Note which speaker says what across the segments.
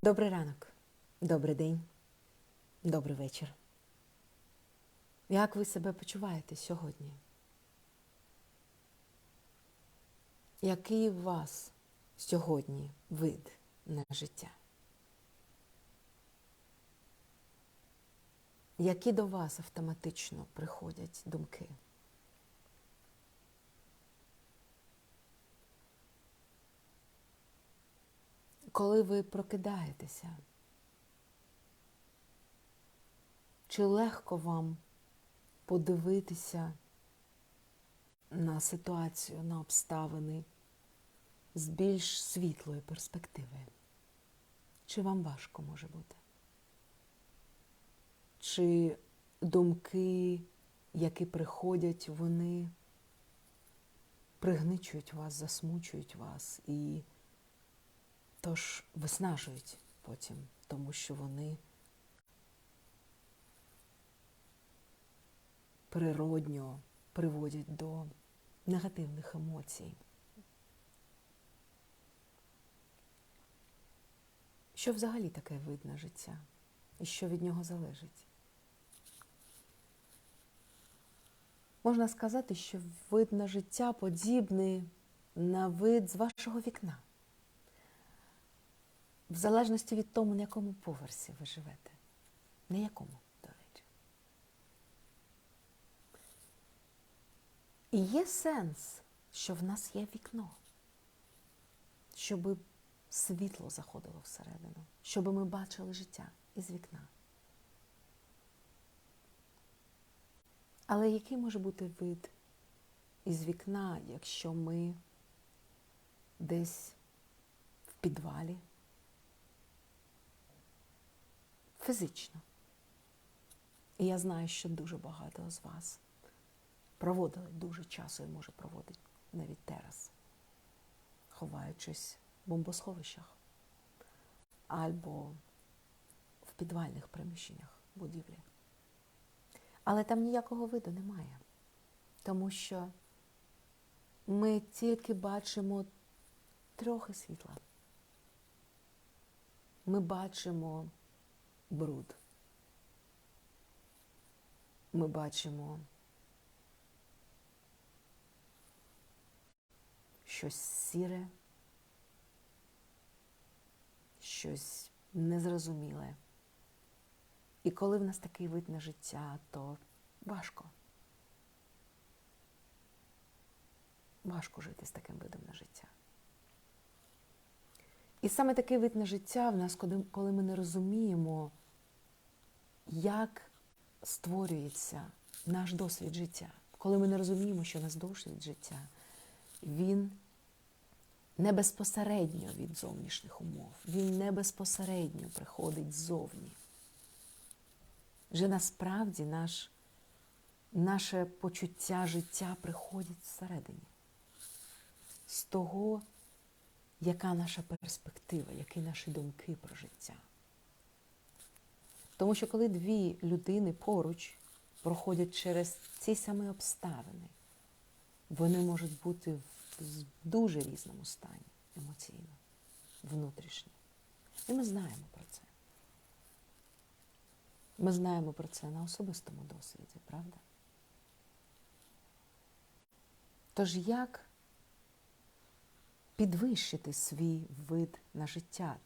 Speaker 1: Добрий ранок, добрий день, добрий вечір. Як ви себе почуваєте сьогодні? Який у вас сьогодні вид на життя? Які до вас автоматично приходять думки? Коли ви прокидаєтеся, чи легко вам подивитися на ситуацію, на обставини з більш світлої перспективи? Чи вам важко може бути? Чи думки, які приходять, вони пригничують вас, засмучують вас і тож виснажують потім, тому що вони природньо приводять до негативних емоцій. Що взагалі таке видно життя? І що від нього залежить? Можна сказати, що видна життя подібний на вид з вашого вікна. В залежності від того, на якому поверсі ви живете. На якому, до речі. І є сенс, що в нас є вікно, щоб світло заходило всередину, щоб ми бачили життя із вікна. Але який може бути вид із вікна, якщо ми десь в підвалі? Фізично. І я знаю, що дуже багато з вас проводили дуже часу і може проводити навіть зараз, ховаючись в бомбосховищах або в підвальних приміщеннях будівлі. Але там ніякого виду немає, тому що ми тільки бачимо трохи світла. Ми бачимо бруд. Ми бачимо щось сіре, щось незрозуміле. І коли в нас такий вид на життя, то важко. Важко жити з таким видом на життя. І саме такий вид на життя в нас, коли ми не розуміємо, як створюється наш досвід життя. Коли ми не розуміємо, що наш досвід життя, він не безпосередньо від зовнішніх умов, він не безпосередньо приходить ззовні. Вже насправді наш, наше почуття життя приходить зсередині. З того, яка наша перспектива, які наші думки про життя. Тому що коли дві людини поруч проходять через ці самі обставини, вони можуть бути в дуже різному стані емоційно, внутрішньо. І ми знаємо про це. Ми знаємо про це на особистому досвіді, правда? Тож як підвищити свій вид на життя,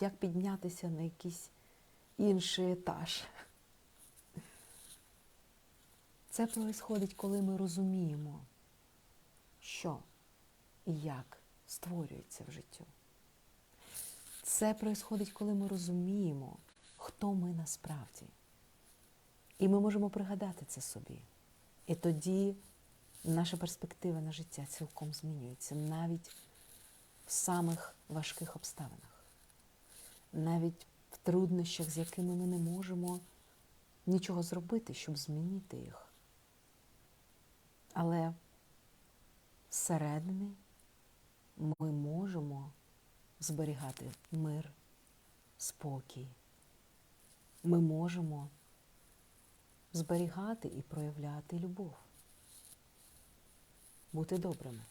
Speaker 1: як піднятися на якийсь інший етаж. Це происходить, коли ми розуміємо, що і як створюється в життю. Це происходить, коли ми розуміємо, хто ми насправді. І ми можемо пригадати це собі. І тоді наша перспектива на життя цілком змінюється навіть в самих важких обставинах, навіть труднощах, з якими ми не можемо нічого зробити, щоб змінити їх. Але всередині ми можемо зберігати мир, спокій. Ми можемо зберігати і проявляти любов бути добрими.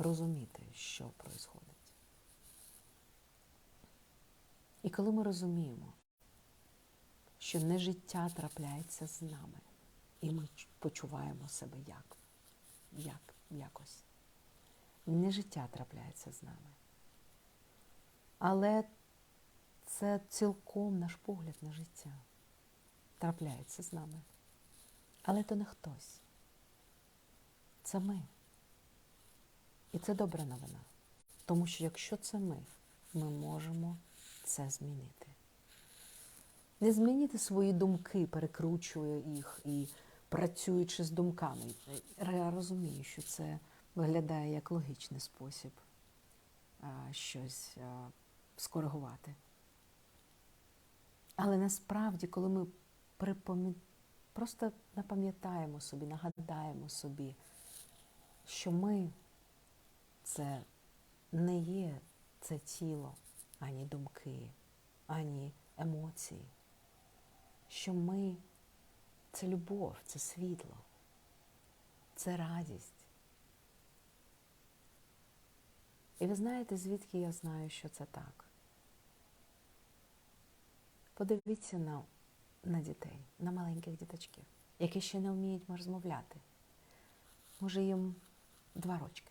Speaker 1: Розуміти, що відбувається. І коли ми розуміємо, що не життя трапляється з нами, і ми почуваємо себе як, як якось. Не життя трапляється з нами. Але це цілком наш погляд на життя трапляється з нами. Але то не хтось. Це ми. І це добра новина. Тому що якщо це ми, ми можемо це змінити. Не змінити свої думки, перекручує їх і працюючи з думками. Я розумію, що це виглядає як логічний спосіб щось скоригувати. Але насправді, коли ми припомі... просто напам'ятаємо собі, нагадаємо собі, що ми це не є це тіло, ані думки, ані емоції, що ми це любов, це світло, це радість. І ви знаєте, звідки я знаю, що це так? Подивіться на, на дітей, на маленьких діточків, які ще не вміють розмовляти. Може, їм два рочки.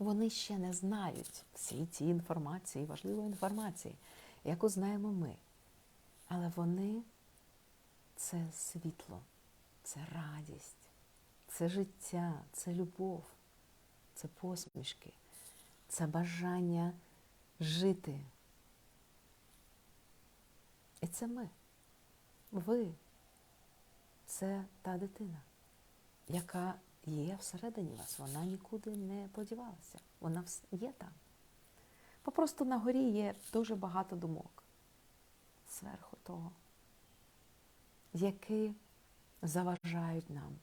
Speaker 1: Вони ще не знають всі ці інформації, важливої інформації, яку знаємо ми. Але вони це світло, це радість, це життя, це любов, це посмішки, це бажання жити. І це ми. Ви це та дитина, яка є всередині вас, вона нікуди не подівалася. Вона є там. Попросту на горі є дуже багато думок зверху того, які заважають нам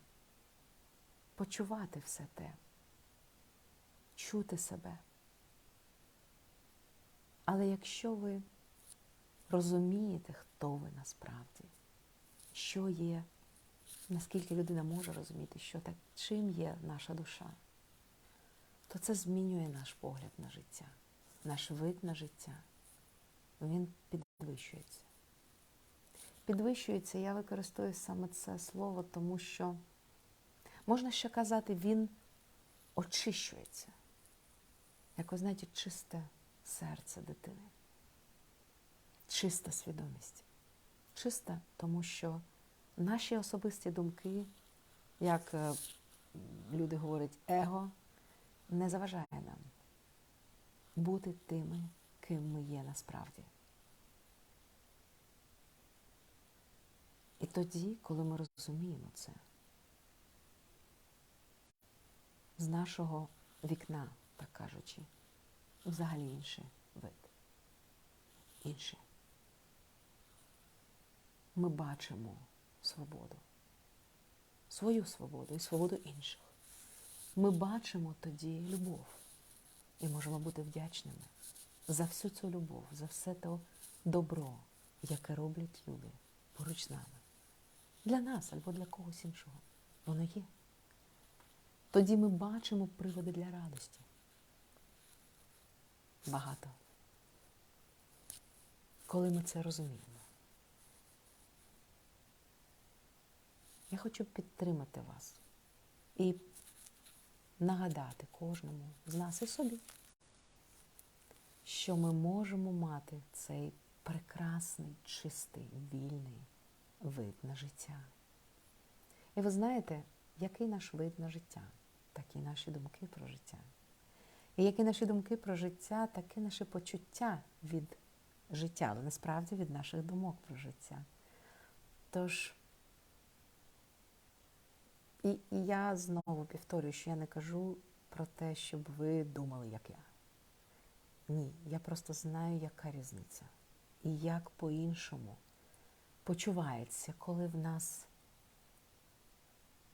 Speaker 1: почувати все те, чути себе. Але якщо ви розумієте, хто ви насправді, що є, наскільки людина може розуміти, що так, чим є наша душа, то це змінює наш погляд на життя, наш вид на життя. Він підвищується. Підвищується, я використовую саме це слово, тому що можна ще казати, він очищується. Як ви знаєте, чисте серце дитини чиста свідомість. Чиста, тому що наші особисті думки, як е, люди говорять, его не заважає нам бути тими, ким ми є насправді. І тоді, коли ми розуміємо це, з нашого вікна, так кажучи, взагалі інший вид. Інший ми бачимо свободу, свою свободу і свободу інших. Ми бачимо тоді любов і можемо бути вдячними за всю цю любов, за все те добро, яке роблять люди поруч нами. Для нас або для когось іншого. Воно є. Тоді ми бачимо приводи для радості. Багато. Коли ми це розуміємо. Я хочу підтримати вас і нагадати кожному з нас і собі, що ми можемо мати цей прекрасний, чистий, вільний вид на життя. І ви знаєте, який наш вид на життя, такі наші думки про життя. І які наші думки про життя, такі наші почуття від життя, але насправді від наших думок про життя. Тож і, і я знову повторюю, що я не кажу про те, щоб ви думали, як я. Ні, я просто знаю, яка різниця. І як по-іншому почувається, коли в нас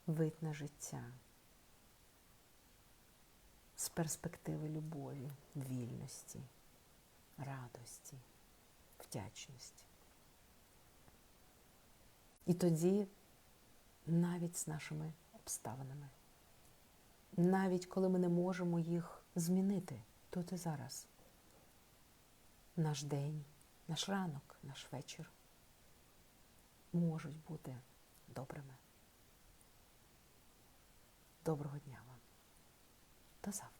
Speaker 1: вид на життя з перспективи любові, вільності, радості, вдячності. І тоді навіть з нашими обставинами. навіть коли ми не можемо їх змінити тут і зараз. Наш день, наш ранок, наш вечір можуть бути добрими. Доброго дня вам. До завтра.